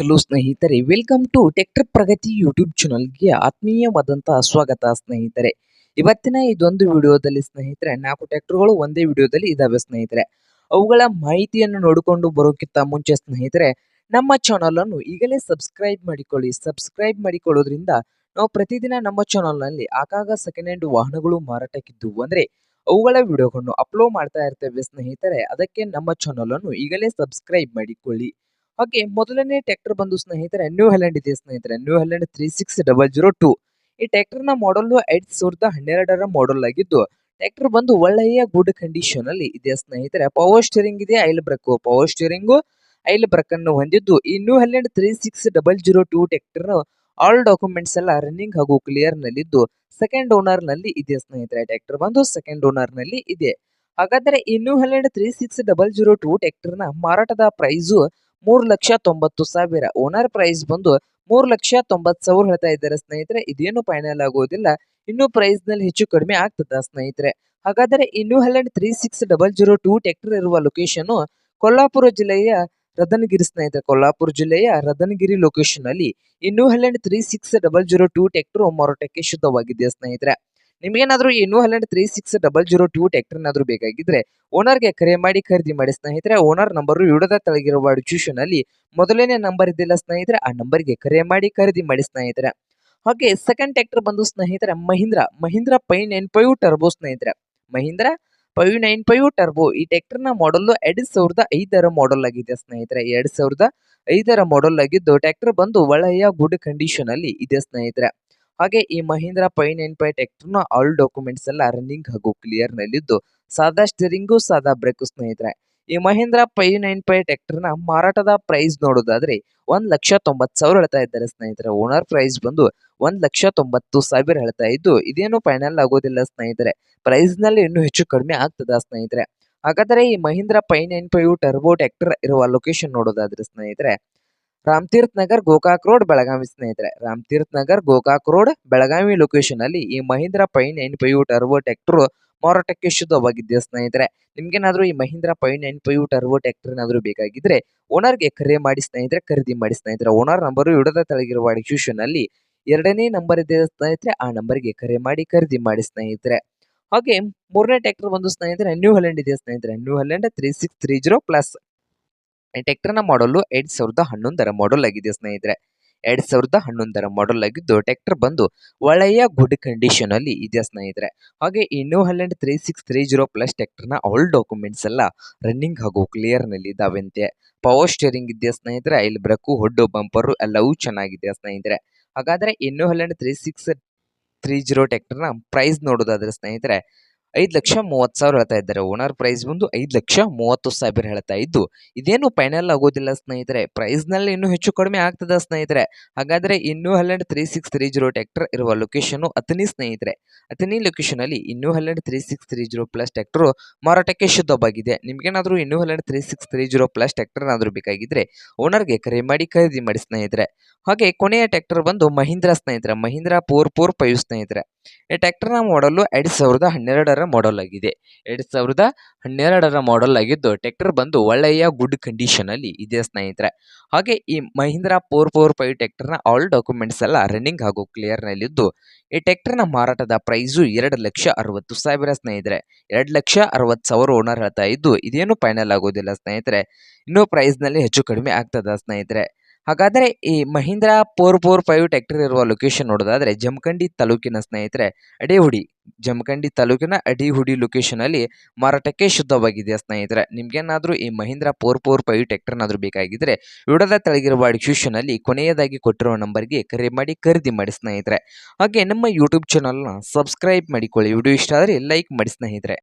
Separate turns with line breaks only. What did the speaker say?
Hello ಸ್ನೇಹಿತರೆ welcome to tractor Pragati YouTube ಚಾನಲ್ಗೆ ಆತ್ಮೀಯವಾದಂತಹ ಸ್ವಾಗತ ಸ್ನೇಹಿತರೆ. ಇವತ್ತಿನ ಇದೊಂದು ವಿಡಿಯೋದಲ್ಲಿ ಸ್ನೇಹಿತರೆ, ನಾಲ್ಕು ಟ್ರ್ಯಾಕ್ಟರ್ಗಳು ಒಂದೇ ವಿಡಿಯೋದಲ್ಲಿ ಇದಾವೆ ಸ್ನೇಹಿತರೆ. ಅವುಗಳ ಮಾಹಿತಿಯನ್ನು ನೋಡಿಕೊಂಡು ಬರೋಕ್ಕಿಂತ ಮುಂಚೆ ಸ್ನೇಹಿತರೆ, ನಮ್ಮ ಚಾನಲ್ ಅನ್ನು ಈಗಲೇ ಸಬ್ಸ್ಕ್ರೈಬ್ ಮಾಡಿಕೊಳ್ಳಿ. ಸಬ್ಸ್ಕ್ರೈಬ್ ಮಾಡಿಕೊಳ್ಳೋದ್ರಿಂದ ನಾವು ಪ್ರತಿದಿನ ನಮ್ಮ ಚಾನಲ್ನಲ್ಲಿ ಆಗಾಗ ಸೆಕೆಂಡ್ ಹ್ಯಾಂಡ್ ವಾಹನಗಳು ಮಾರಾಟಕ್ಕಿದ್ದು ಅಂದ್ರೆ, ಅವುಗಳ ವಿಡಿಯೋಗಳನ್ನು ಅಪ್ಲೋಡ್ ಮಾಡ್ತಾ ಇರ್ತೇವೆ ಸ್ನೇಹಿತರೆ. ಅದಕ್ಕೆ ನಮ್ಮ ಚಾನಲ್ ಅನ್ನು ಈಗಲೇ ಸಬ್ಸ್ಕ್ರೈಬ್ ಮಾಡಿಕೊಳ್ಳಿ. ಓಕೆ ಮೊದಲನೇ ಟ್ರ್ಯಾಕ್ಟರ್ ಬಂದು ಸ್ನೇಹಿತರೆ ನ್ಯೂ ಹ್ಯಾಲೆಂಡ್ ಇದೆ ಸ್ನೇಹಿತರೆ. New Holland three six double zero two ಈ ಟ್ರ್ಯಾಕ್ಟರ್ನ ಮಾಡಲ್ ಐದ್ ಸಾವಿರದ ಹನ್ನೆರಡರ ಮಾಡಲ್ ಆಗಿದ್ದು ಟ್ರ್ಯಾಕ್ಟರ್ ಬಂದು ಒಳ್ಳೆಯ ಗುಡ್ ಕಂಡೀಷನ್ ಅಲ್ಲಿ ಇದೆ ಸ್ನೇಹಿತರೆ. ಪವರ್ ಸ್ಟೀರಿಂಗ್ ಇದೆ oil brake power steering oil brake ಅನ್ನು ಹೊಂದಿದ್ದು, ಈ New Holland three six double zero two tractor all documents ಎಲ್ಲ ರನ್ನಿಂಗ್ ಹಾಗೂ ಕ್ಲಿಯರ್ ನಲ್ಲಿದ್ದು ಸೆಕೆಂಡ್ ಓನರ್ನಲ್ಲಿ ಇದೆ ಸ್ನೇಹಿತರೆ. ಟ್ರ್ಯಾಕ್ಟರ್ ಬಂದು ಸೆಕೆಂಡ್ ಓನರ್ನಲ್ಲಿ ಇದೆ. ಹಾಗಾದ್ರೆ ಈ New Holland three six double zero two ಟ್ರ್ಯಾಕ್ಟರ್ನ ಮಾರಾಟದ ಪ್ರೈಸು ಮೂರು ಲಕ್ಷ ತೊಂಬತ್ತು ಸಾವಿರ. ಓನರ್ ಪ್ರೈಸ್ ಬಂದು ಮೂರು ಲಕ್ಷ ತೊಂಬತ್ತು ಸಾವಿರ ಹೇಳ್ತಾ ಇದ್ದಾರೆ ಸ್ನೇಹಿತರೆ. ಇದೇನು ಫೈನಲ್ ಆಗೋದಿಲ್ಲ. ಇನ್ನು ಪ್ರೈಸ್ನಲ್ಲಿ ಹೆಚ್ಚು ಕಡಿಮೆ ಆಗ್ತದ ಸ್ನೇಹಿತರೆ. ಹಾಗಾದರೆ ಈ New Holland three six double zero two tractor ಇರುವ ಲೊಕೇಶನ್ ಕೊಲ್ಲಾಪುರ ಜಿಲ್ಲೆಯ ರದನಗಿರಿ ಸ್ನೇಹಿತರೆ. ಕೊಲ್ಲಾಪುರ ಜಿಲ್ಲೆಯ ರದನಗಿರಿ ಲೊಕೇಶನ್ ಅಲ್ಲಿ ಈ New Holland three six double zero two tractor ಮಾರಾಟಕ್ಕೆ ಶುದ್ಧವಾಗಿದೆ ಸ್ನೇಹಿತರೆ? ನಿಮಗೇನಾದ್ರೂ ಈ New Holland three six double zero two tractor ಏನಾದ್ರೂ ಬೇಕಾಗಿದ್ರೆ ಓನರ್ಗೆ ಕರೆ ಮಾಡಿ ಖರೀದಿ ಮಾಡಿ ಸ್ನೇಹಿತರೆ ಓನರ್ ನಂಬರ್ ವಿಡಿಯೋದ ತೆಳಗಿರುವ ಡಿಸ್ಕ್ರಿಪ್ಷನ್ ಅಲ್ಲಿ ಮೊದಲನೇ ನಂಬರ್ ಇದೆಯಲ್ಲ ಸ್ನೇಹಿತರೆ, ಆ ನಂಬರ್ಗೆ ಕರೆ ಮಾಡಿ ಖರೀದಿ ಮಾಡಿ ಸ್ನೇಹಿತರೆ. ಹಾಗೆ ಸೆಕೆಂಡ್ ಟ್ಯಾಕ್ಟರ್ ಬಂದು ಸ್ನೇಹಿತರೆ, Mahindra Mahindra five nine five turbo ಸ್ನೇಹಿತರೆ. Mahindra five nine five turbo ಈ ಟ್ಯಾಕ್ಟರ್ನ ನ ಮಾಡಲ್ ಎರಡ್ ಸಾವಿರದ ಐದರ ಮಾಡಲ್ ಆಗಿದೆ ಸ್ನೇಹಿತರೆ, ಎರಡ್ ಸಾವಿರದ ಐದರ ಮಾಡಲ್ ಆಗಿದ್ದು ಟ್ಯಾಕ್ಟರ್ ಬಂದು ಒಳ್ಳೆಯ ಗುಡ್ ಕಂಡೀಷನ್ ಅಲ್ಲಿ ಇದೆ ಸ್ನೇಹಿತರೆ. ಹಾಗೆ ಈ Mahindra five nine five tractor all documents ಎಲ್ಲ ರನ್ನಿಂಗ್ ಹಾಗೂ ಕ್ಲಿಯರ್ ನಲ್ಲಿದ್ದು ಸಾದಾ ಸ್ಟೀರಿಂಗು ಸಾದಾ ಬ್ರೇಕು ಸ್ನೇಹಿತರೆ. ಈ Mahindra five nine five tractor ಮಾರಾಟದ ಪ್ರೈಸ್ ನೋಡೋದಾದ್ರೆ ಒಂದ್ ಲಕ್ಷ ತೊಂಬತ್ ಸಾವಿರ ಹೇಳ್ತಾ ಇದ್ದಾರೆ ಸ್ನೇಹಿತರೆ. ಓನರ್ ಪ್ರೈಸ್ ಬಂದು ಒಂದ್ ಲಕ್ಷ ತೊಂಬತ್ತು ಸಾವಿರ ಹೇಳ್ತಾ ಇದ್ದು ಇದೇನು ಫೈನಲ್ ಆಗೋದಿಲ್ಲ ಸ್ನೇಹಿತರೆ. ಪ್ರೈಸ್ನಲ್ಲಿ ಇನ್ನೂ ಹೆಚ್ಚು ಕಡಿಮೆ ಆಗ್ತದ ಸ್ನೇಹಿತರೆ. ಹಾಗಾದರೆ ಈ Mahindra five nine five turbo tractor ಇರುವ ಲೊಕೇಶನ್ ನೋಡೋದಾದ್ರೆ ಸ್ನೇಹಿತರೆ ರಾಮತೀರ್ಥ ನಗರ್ ಗೋಕಾಕ್ ರೋಡ್, ಬೆಳಗಾವಿ ಸ್ನೇಹಿತರೆ. ರಾಮತೀರ್ಥ ನಗರ್ ಗೋಕಾಕ್ ರೋಡ್, ಬೆಳಗಾವಿ ಲೊಕೇಶನ್ ಅಲ್ಲಿ ಈ Mahindra five nine U turbo tractor ಮಾರಾಟಕ್ಕೆ ಶುದ್ಧವಾಗಿದೆ ಸ್ನೇಹಿತರೆ? ನಿಮ್ಗೇನಾದ್ರೂ ಈ Mahindra five nine U turbo tractor ಏನಾದ್ರೂ ಬೇಕಾಗಿದ್ರೆ ಓನರ್ಗೆ ಕರೆ ಮಾಡಿ ಸ್ನೇಹಿತರೆ, ಖರೀದಿ ಮಾಡಿ ಸ್ನೇಹಿತರೆ. ಓನರ್ ನಂಬರ್ ಇಡದ ತೆಳಗಿರುವ ಡಿಸ್ಕ್ರಿಪ್ಷನ್ ಅಲ್ಲಿ ಎರಡನೇ ನಂಬರ್ ಇದೆ ಸ್ನೇಹಿತರೆ. ಆ ನಂಬರ್ಗೆ ಕರೆ ಮಾಡಿ, ಖರೀದಿ ಮಾಡಿ ಸ್ನೇಹಿತರೆ. ಹಾಗೆ ಮೂರನೇ ಟ್ಯಾಕ್ಟರ್ ಬಂದು ಸ್ನೇಹಿತರೆ ನ್ಯೂ ಹಲೆಂಡ್ ಇದೆ ಸ್ನೇಹಿತರೆ. New Holland three six three zero plus ಈ ಟ್ರ್ಯಾಕ್ಟರ್ನ ಮಾಡಲು ಎರಡ್ ಸಾವಿರದ ಹನ್ನೊಂದರ ಮಾಡಲ್ ಆಗಿದೆ ಸ್ನೇಹಿತರೆ. ಎರಡ್ ಸಾವಿರದ ಹನ್ನೊಂದರ ಮಾಡಲ್ ಆಗಿದ್ದು ಟ್ರ್ಯಾಕ್ಟರ್ ಬಂದು ಒಳ್ಳೆಯ ಗುಡ್ ಕಂಡೀಷನ್ ಅಲ್ಲಿ ಇದೆ ಸ್ನೇಹಿತರೆ. ಹಾಗೆ ಈ New Holland three six three zero plus ಟ್ರ್ಯಾಕ್ಟರ್ನ ಆಲ್ ಡಾಕ್ಯುಮೆಂಟ್ಸ್ ಎಲ್ಲ ರನ್ನಿಂಗ್ ಹಾಗೂ ಕ್ಲಿಯರ್ನಲ್ಲಿ ಇದಾವಂತೆ. ಪವರ್ ಸ್ಟೇರಿಂಗ್ ಇದೆ ಸ್ನೇಹಿತರೆ ಇಲ್ಲಿ ಬ್ರೇಕು ಹೊಡ್ಡು ಬಂಪರು ಎಲ್ಲವೂ ಚೆನ್ನಾಗಿದೆ ಸ್ನೇಹಿತರೆ. ಹಾಗಾದ್ರೆ New Holland three six three zero ಟ್ರ್ಯಾಕ್ಟರ್ನ ಪ್ರೈಸ್ ನೋಡೋದಾದ್ರೆ ಸ್ನೇಹಿತರೆ ಐದು ಲಕ್ಷ ಮೂವತ್ತು ಸಾವಿರ ಹೇಳ್ತಾ ಇದ್ದಾರೆ. ಓನರ್ ಪ್ರೈಸ್ ಬಂದು ಐದು ಲಕ್ಷ ಮೂವತ್ತು ಸಾವಿರ ಹೇಳ್ತಾ ಇದ್ದು, ಇದೇನು ಫೈನಲ್ ಆಗೋದಿಲ್ಲ ಸ್ನೇಹಿತರೆ. ಪ್ರೈಸ್ನಲ್ಲಿ ಇನ್ನೂ ಹೆಚ್ಚು ಕಡಿಮೆ ಆಗ್ತದೆ ಸ್ನೇಹಿತರೆ. ಹಾಗಾದ್ರೆ New Holland three six three zero tractor ಇರುವ ಲೊಕೇಶನ್ ಅತನಿ ಸ್ನೇಹಿತರೆ. ಅತನಿ ಲೊಕೇಶನ್ ಅಲ್ಲಿ New Holland three six three zero plus tractor ಮಾರಾಟಕ್ಕೆ ಶುದ್ಧವಾಗಿದೆ. ನಿಮಗೇನಾದರೂ New Holland three six three zero plus tractor ಏನಾದರೂ ಬೇಕಾಗಿದ್ರೆ ಓನರ್ಗೆ ಕರೆ ಮಾಡಿ ಖರೀದಿ ಮಾಡಿ ಸ್ನೇಹಿತರೆ. ಹಾಗೆ ಕೊನೆಯ ಟ್ಯಾಕ್ಟರ್ ಬಂದು ಮಹೀಂದ್ರ ಸ್ನೇಹಿತರೆ. ಮಹೀಂದ್ರ ಪೋರ್ ಪೋರ್ ಫೈವ್ ಸ್ನೇಹಿತರೆ. ಈ ಟ್ಯಾಕ್ಟರ್ನ ಮಾಡಲು ಎರಡು ಸಾವಿರದ ಹನ್ನೆರಡರ ಮಾಡಲ್ ಆಗಿದೆ. ಎರಡು ಸಾವಿರದ ಹನ್ನೆರಡರ ಮಾಡಲ್ ಆಗಿದ್ದು ಟ್ಯಾಕ್ಟರ್ ಬಂದು ಒಳ್ಳೆಯ ಗುಡ್ ಕಂಡೀಷನ್ ಅಲ್ಲಿ ಇದೆ ಸ್ನೇಹಿತರೆ. ಹಾಗೆ ಈ ಮಹೀಂದ್ರ ಫೋರ್ ಫೋರ್ ಫೈವ್ ಟ್ಯಾಕ್ಟರ್ನ ಆಲ್ ಡಾಕ್ಯುಮೆಂಟ್ಸ್ ಎಲ್ಲ ರನ್ನಿಂಗ್ ಹಾಗೂ ಕ್ಲಿಯರ್ ನಲ್ಲಿದ್ದು, ಈ ಟ್ಯಾಕ್ಟರ್ನ ಮಾರಾಟದ ಪ್ರೈಸು ಎರಡು ಲಕ್ಷ ಅರವತ್ತು ಸಾವಿರ ಸ್ನೇಹಿತರೆ. ಎರಡು ಲಕ್ಷ ಅರವತ್ತು ಸಾವಿರ ಓನರ್ ಹೇಳ್ತಾ ಇದ್ದು, ಇದೇನು ಫೈನಲ್ ಆಗೋದಿಲ್ಲ ಸ್ನೇಹಿತರೆ. ಇನ್ನೂ ಪ್ರೈಸ್ನಲ್ಲಿ ಹೆಚ್ಚು ಕಡಿಮೆ ಆಗ್ತದ ಸ್ನೇಹಿತರೆ. ಹಾಗಾದರೆ ಈ Mahindra four four five tractor ಇರುವ ಲೊಕೇಶನ್ ನೋಡೋದಾದ್ರೆ ಜಮಖಂಡಿ ತಾಲೂಕಿನ ಸ್ನೇಹಿತರೆ, ಅಡಿಹುಡಿ, ಜಮಖಂಡಿ ತಾಲೂಕಿನ ಅಡಿಹುಡಿ ಲೊಕೇಶನ್ ಅಲ್ಲಿ ಮಾರಾಟಕ್ಕೆ ಶುದ್ಧವಾಗಿದೆ ಸ್ನೇಹಿತರೆ. ನಿಮ್ಗೇನಾದ್ರೂ ಈ ಮಹೀಂದ್ರ ಫೋರ್ ಫೋರ್ ಫೈವ್ ಬೇಕಾಗಿದ್ರೆ ವಿಡದ ತೆಳಗಿರುವ ಡಿಸ್ಕ್ರಿಪ್ಷನ್ ಅಲ್ಲಿ ಕೊನೆಯದಾಗಿ ಕೊಟ್ಟಿರುವ ನಂಬರ್ಗೆ ಕರೆ ಮಾಡಿ ಖರೀದಿ ಮಾಡಿ ಸ್ನೇಹಿತರೆ. ಹಾಗೆ ನಮ್ಮ ಯೂಟ್ಯೂಬ್ ಚಾನಲ್ನ ಸಬ್ಸ್ಕ್ರೈಬ್ ಮಾಡಿಕೊಳ್ಳಿ. ವಿಡಿಯೋ ಇಷ್ಟ ಆದರೆ ಲೈಕ್ ಮಾಡಿ ಸ್ನೇಹಿತರೆ.